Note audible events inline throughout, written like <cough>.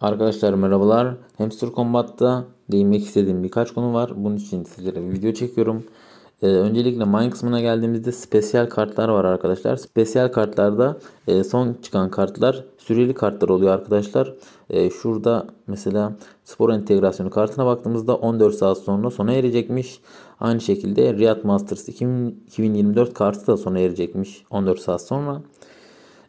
Arkadaşlar merhabalar. Hamster Combat'ta değinmek istediğim birkaç konu var. Bunun için sizlere bir video çekiyorum. Ee, öncelikle mine kısmına geldiğimizde spesiyel kartlar var arkadaşlar. Spesiyel kartlarda e, son çıkan kartlar süreli kartlar oluyor arkadaşlar. E, şurada mesela spor entegrasyonu kartına baktığımızda 14 saat sonra sona erecekmiş. Aynı şekilde Riyad Masters 2024 kartı da sona erecekmiş 14 saat sonra.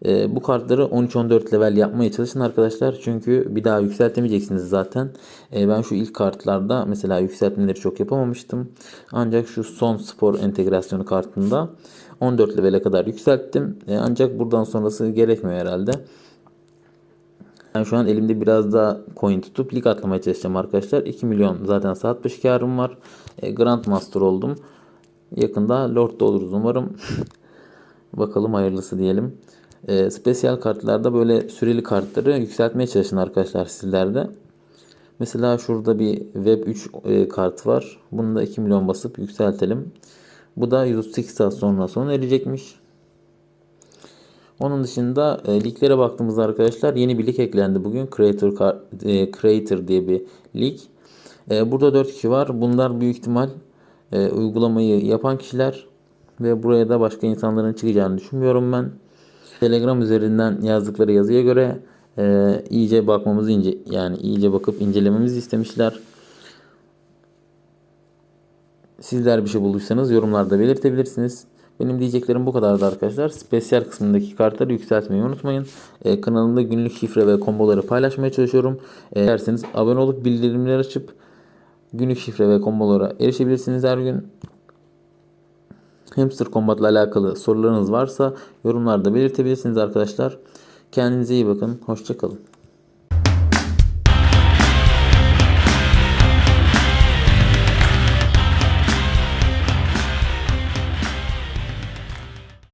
Ee, bu kartları 13-14 level yapmaya çalışın arkadaşlar. Çünkü bir daha yükseltemeyeceksiniz zaten. Ee, ben şu ilk kartlarda mesela yükseltmeleri çok yapamamıştım. Ancak şu son spor entegrasyonu kartında 14 levele kadar yükselttim. Ee, ancak buradan sonrası gerekmiyor herhalde. Ben şu an elimde biraz daha coin tutup lig atlamaya çalışacağım arkadaşlar. 2 milyon zaten saat başı karım var. E, Grand Master oldum. Yakında Lord da oluruz umarım. <laughs> Bakalım hayırlısı diyelim. E, spesiyel kartlarda böyle süreli kartları yükseltmeye çalışın arkadaşlar sizlerde. Mesela şurada bir Web 3 e, kartı var. Bunu da 2 milyon basıp yükseltelim. Bu da 138 saat sonra sona erecekmiş. Onun dışında e, liglere baktığımızda arkadaşlar yeni bir lig eklendi bugün. Creator e, Creator diye bir lig. E, burada 4 kişi var. Bunlar büyük ihtimal e, uygulamayı yapan kişiler ve buraya da başka insanların çıkacağını düşünmüyorum ben. Telegram üzerinden yazdıkları yazıya göre e, iyice bakmamızı ince yani iyice bakıp incelememizi istemişler. Sizler bir şey bulduysanız yorumlarda belirtebilirsiniz. Benim diyeceklerim bu kadardı arkadaşlar. Spesiyel kısmındaki kartları yükseltmeyi unutmayın. Ee, kanalımda günlük şifre ve komboları paylaşmaya çalışıyorum. Ee, derseniz abone olup bildirimleri açıp günlük şifre ve kombolara erişebilirsiniz her gün. Hamster Combat ile alakalı sorularınız varsa yorumlarda belirtebilirsiniz arkadaşlar. Kendinize iyi bakın. Hoşçakalın.